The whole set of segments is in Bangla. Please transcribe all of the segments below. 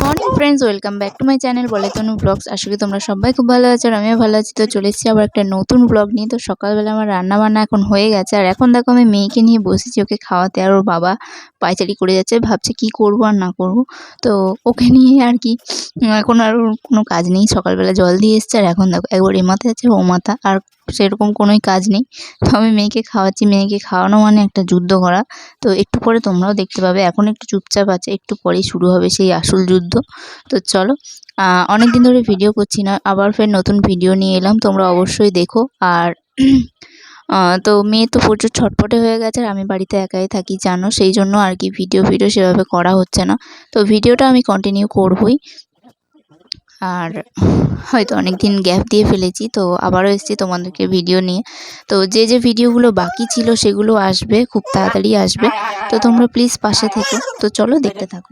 Morning Friends welcome back to my channel বলে তনু ব্লগস আশা করি তোমরা সবাই খুব ভালো আছো আর আমিও ভালো আছি। তো চলে এসেছি আবার একটা নতুন ব্লগ নিয়ে। তো সকালবেলা আমার রান্না বান্না এখন হয়ে গেছে। আর এখন দেখো আমি মেয়েকে নিয়ে বসেছি, ওকে খাওয়াতে। আর ওর বাবা পায়চারি করে যাচ্ছে, ভাবছে কি করব আর না করব। তো ওকে নিয়ে আর কি এখন আর কোনো কাজ নেই। সকালবেলা জল দিয়ে এসছে আর এখন দেখো একবার এ মাথা আছে ও মাথা। আর সেরকম কোনোই কাজ নেই। তো আমি মেয়েকে খাওয়াচ্ছি। মেয়েকে খাওয়ানো মানে একটা যুদ্ধ করা। তো একটু পরে তোমরাও দেখতে পাবে। এখন একটু চুপচাপ আছে, একটু পরেই শুরু হবে সেই আসল যুদ্ধ। তো চলো অনেক দিন ধরে ভিডিও করছি না, আবার ফের নতুন ভিডিও নিয়ে এলাম, তোমরা অবশ্যই দেখো। আর তো মেয়ে তো প্রচুর ছটপটে হয়ে গেছে, আর আমি বাড়িতে একাই থাকি, জানো? সেই জন্য আর কি ভিডিও ভিডিও সেভাবে করা হচ্ছে না। তো ভিডিওটা আমি কন্টিনিউ করবই। আর, হয়তো অনেক দিন গ্যাপ দিয়ে ফেলেছি, তো আবারও এসেছি তোমাদেরকে ভিডিও নিয়ে। তো যে যে ভিডিওগুলো বাকি ছিল, সেগুলো আসবে, খুব তাড়াতাড়ি আসবে। তো তোমরা প্লিজ পাশে থেকো। তো চলো দেখতে থাকো।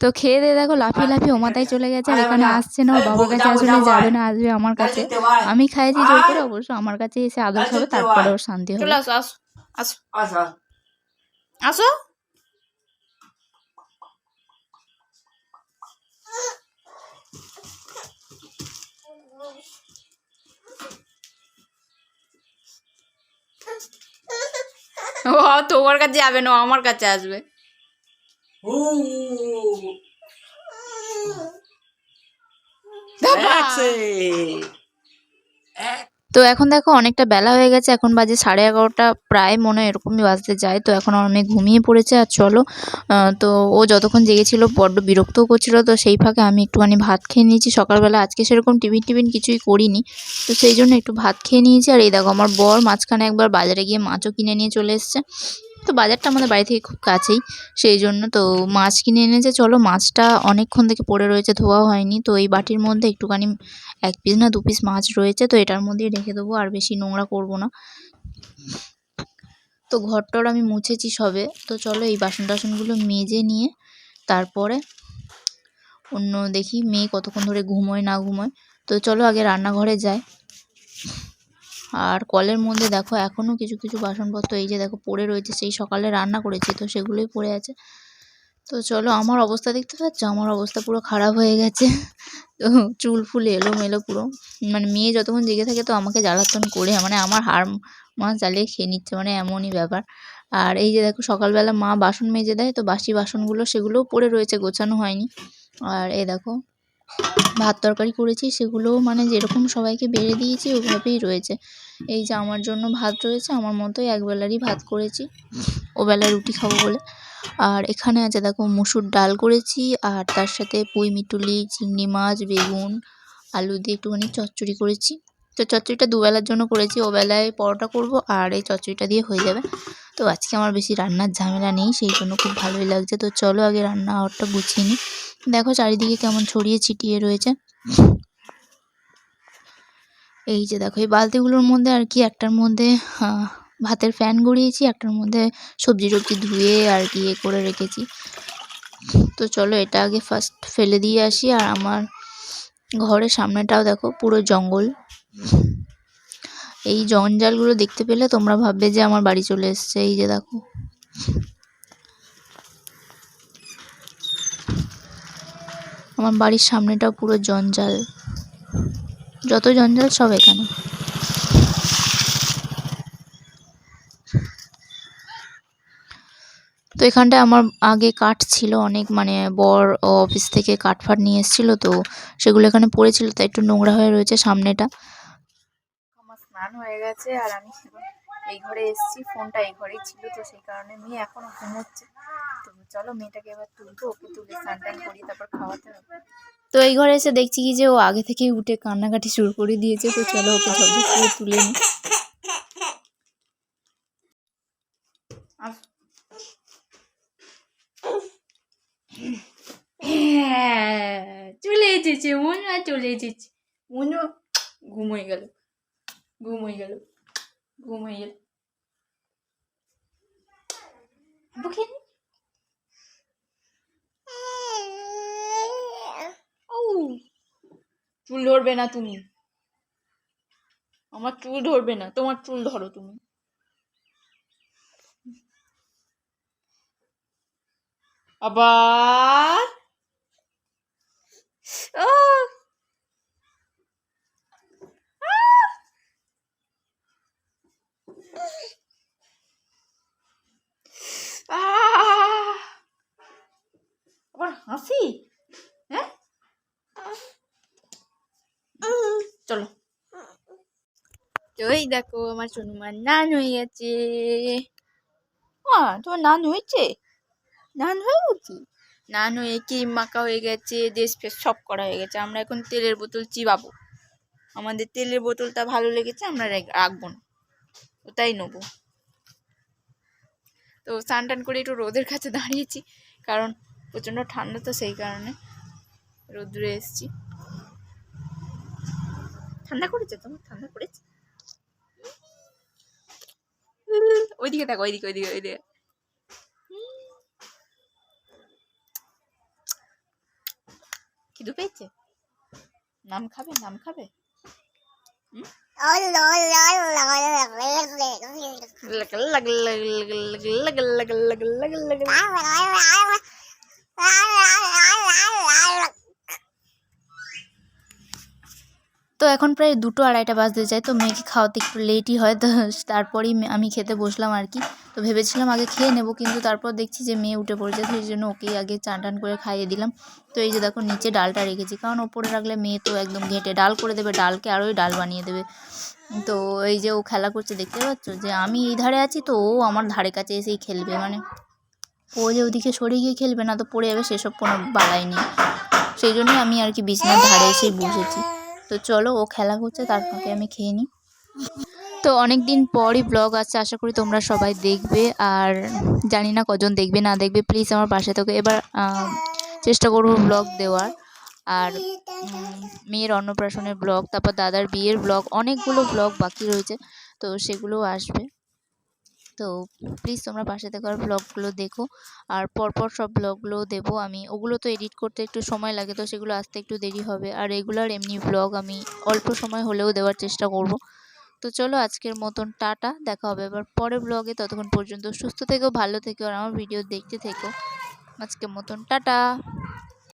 তো খেয়ে দিয়ে দেখো লাফিয়ে লাফিয়ে ও মাথায় চলে গেছে আর এখানে আসছে না বাবার কাছে আসলে যাবে না আসবে আমার কাছে। আমি খাইছি জোর করে অবশ্য আমার কাছে এসে আদর খাবে তারপরে ওর শান্তি হবে। চলে আসো আসো আসো। আচ্ছা আসো। ও তোমার কাছে যাবে না আমার কাছে আসবে। তো এখন দেখো অনেকটা বেলা হয়ে গেছে, এখন বাজে সাড়ে এগারোটা, প্রায় মনে হয় এরকমই বাজতে যায়। তো এখন আমি মেয়ে ঘুমিয়ে পড়েছে আর চলো তো ও যতক্ষণ জেগেছিল বড্ড বিরক্তও করছিল, তো সেই ফাঁকে আমি একটুখানি ভাত খেয়ে নিয়েছি। সকালবেলা আজকে সেরকম টিফিন টিফিন কিছুই করিনি, তো সেই জন্য একটু ভাত খেয়ে নিয়েছি। আর এই দেখো আমার বর মাঝখানে একবার বাজারে গিয়ে মাছও কিনে নিয়ে চলে এসছে। তো বাজারটা আমাদের বাড়ি থেকে খুব কাছেই, সেই জন্য তো মাছ কিনে এনেছে। চলো মাছটা অনেকক্ষণ থেকে পড়ে রয়েছে, ধোয়া হয়নি। তো এই বাটির মধ্যে একটুখানি, এক পিস না দু পিস মাছ রয়েছে, তো এটার মধ্যেই রেখে দেবো, আর বেশি নোংরা করব না। তো ঘরটর আমি মুছেছি সবে, তো চলো এই বাসন টাসনগুলো মেজে নিয়ে তারপরে অন্য দেখি মেয়ে কতক্ষণ ধরে ঘুমোয় না ঘুমোয়। তো চলো আগে রান্নাঘরে যাই। আর কলের মধ্যে দেখো এখনও কিছু কিছু বাসনপত্র এই যে দেখো পড়ে রয়েছে, সেই সকালে রান্না করেছি তো সেগুলোই পড়ে আছে। তো চলো আমার অবস্থা দেখতে পাচ্ছ? আমার অবস্থা পুরো খারাপ হয়ে গেছে। তো চুল ফুল এলোমেলো পুরো। মানে মেয়ে যতক্ষণ জেগে থাকে তো আমাকে জ্বালাতন করে মানে আমার হাড় মাছ জ্বালিয়ে খেয়ে নিচ্ছে মানে এমনই ব্যাপার। আর এই যে দেখো সকালবেলা মা বাসন মেজে দেয়, তো বাসি বাসনগুলো সেগুলোও পড়ে রয়েছে, গোছানো হয়নি। আর এই দেখো ভাত তরকারি করেছি, সেগুলোও মানে যেরকম সবাইকে বেড়ে দিয়েছি ওভাবেই রয়েছে। এই যে আমার জন্য ভাত রয়েছে, আমার মতোই একবেলারই ভাত করেছি। ওবেলায় রুটি খাব বলে। আর এখানে আছে দেখো মুসুর ডাল করেছি, আর তার সাথে পুঁই মিটুলি, চিংড়ি মাছ, বেগুন, আলু দিয়ে একটুখানি চচ্চড়ি করেছি। তো চচ্চড়িটা দুবেলার জন্য করেছি, ওবেলায় পরোটা করব, আর এই চচ্চড়িটা দিয়ে হয়ে যাবে। তো আজকে আমার বেশি রান্নার ঝামেলা নেই, সেই জন্য খুব ভালোই লাগছে। তো চলো আগে রান্নাঘরটা গুছিয়ে নিই। দেখো চারিদিকে কেমন ছড়িয়ে ছিটিয়ে রয়েছে। এই যে দেখো, এই বালতিগুলোর মধ্যে আর কি, একটার মধ্যে ভাতের ফ্যান গড়িয়েছি, একটার মধ্যে সবজি টবজি ধুয়ে আর কি এ করে রেখেছি। তো চলো এটা আগে ফার্স্ট ফেলে দিয়ে আসি, আর আমার ঘরের সামনেটাও দেখো, পুরো জঙ্গল। এই জঞ্জালগুলো দেখতে পেলে তোমরা ভাববে যে আমার বাড়ি চলে এসছে, এই যে দেখো। আমার বাড়ির সামনেটাও পুরো জঞ্জাল। যত জঞ্জাল সব এখানে। তো এখানটায় আমার আগে কাঠ ছিল অনেক মানে বর অফিস থেকে কাঠ ফাট নিয়ে এসেছিল, তো সেগুলো এখানে পড়েছিল, তাই একটু নোংরা হয়ে রয়েছে সামনেটা। আমার স্নান হয়ে গেছে আর আমি এই ঘরে এসেছি, ফোনটা এই ঘরেই ছিল, তো সেই কারণে মেয়ে এখনও ঘুমোচ্ছে। তো চলো মেয়েটাকে এবার তুলবো ওকে তুলে স্নান টান করিয়ে তারপর খাওয়াতে হবে। তো এই ঘরে এসে দেখছি কি যে ও আগে থেকেই উঠে কান্নাকাটি শুরু করে দিয়েছে তো চলো ওকে ঝপঝপ করে তুলে নিই। হ্যাঁ, চলে এসেছে মনু আর চলে এসেছে। মনু ঘুমোয় গেল ঘুমোয় গেল ঘুমোয় গেল। বুকে নি। ও, চুল ধরবে না তুমি। আমার চুল ধরবে না তোমার চুল ধরো তুমি। আবার! আবার হাসি হ্যাঁ চলো এই দেখো আমার সোনুমার নান হয়ে গেছে তোমার নান হয়েছে নান হয়ে গেছি নান হয়ে ক্রিম মাখা হয়ে গেছে দেশ ফেস সব করা হয়ে গেছে। আমরা এখন তেলের বোতল চিবাবো। আমাদের তেলের বোতলটা ভালো লেগেছে আমরা রেখ- রাখব না। ওটাই নেব। তো স্নান টান করে একটু রোদের কাছে দাঁড়িয়েছি কারণ প্রচণ্ড ঠান্ডা তো সেই কারণে রোদ্রে এসেছি। ঠান্ডা করেছে তোমার ঠান্ডা করেছে? ওইদিকে দেখো ওইদিকে ওইদিকে ওইদিকে খিদু পেয়েছে নাম খাবে নাম খাবে তো এখন প্রায় দুটো আড়াইটা বাজতে যায়, তো মেয়েকে খাওয়াতে একটু লেটই হয়, তো তারপরেই আমি খেতে বসলাম আর কি। তো ভেবেছিলাম আগে খেয়ে নেব, কিন্তু তারপর দেখছি যে মেয়ে উঠে পড়েছে এই জন্য ওকেই আগে চান টান করে খাইয়ে দিলাম। তো এই যে দেখো, নিচে ডালটা রেখেছি, কারণ ওপরে রাখলে মেয়ে তো একদম ঘেঁটে ডাল করে দেবে, ডালকে আরোই ডাল বানিয়ে দেবে। তো এই যে ও খেলা করছে, দেখতে পাচ্ছ? যে আমি এই ধারে আছি, তো ও আমার ধারে কাছে এসেই খেলবে মানে ও যে ওদিকে সরে গিয়ে খেলবে না, তো পড়ে যাবে, সেসব কোনো বালাই নেই। সেই জন্যই আমি আর কি বিছনার ধারে এসেই বসেছি। তো চলো, ও খেলা করছে তার ফাঁকে আমি খেয়ে নিই। তো অনেক দিন পরই ব্লগ আছে আশা করি তোমরা সবাই দেখবে। আর জানি না কজন দেখবে, না দেখবে প্লিজ আমার পাশে থেকে এবার চেষ্টা করব ব্লগ দেওয়ার। আর মেয়ের অন্নপ্রাশনের ব্লগ তারপর দাদার বিয়ের ব্লগ অনেকগুলো ব্লগ বাকি রয়েছে, তো সেগুলো আসবে। তো প্লিজ তোমরা পাশে থেকে আর ব্লগগুলো দেখো। আর পরপর সব ব্লগগুলো দেবো আমি। ওগুলো তো এডিট করতে একটু সময় লাগে, তো সেগুলো আসতে একটু দেরি হবে। আর রেগুলার এমনি ব্লগ আমি অল্প সময় হলেও দেওয়ার চেষ্টা করব। তো চলো আজকের মতন টাটা, দেখা হবে এবার পরের ব্লগে ততক্ষণ পর্যন্ত সুস্থ থেকো, ভালো থেকো, আর আমার ভিডিও দেখতে থেকো। আজকের মতন টাটা।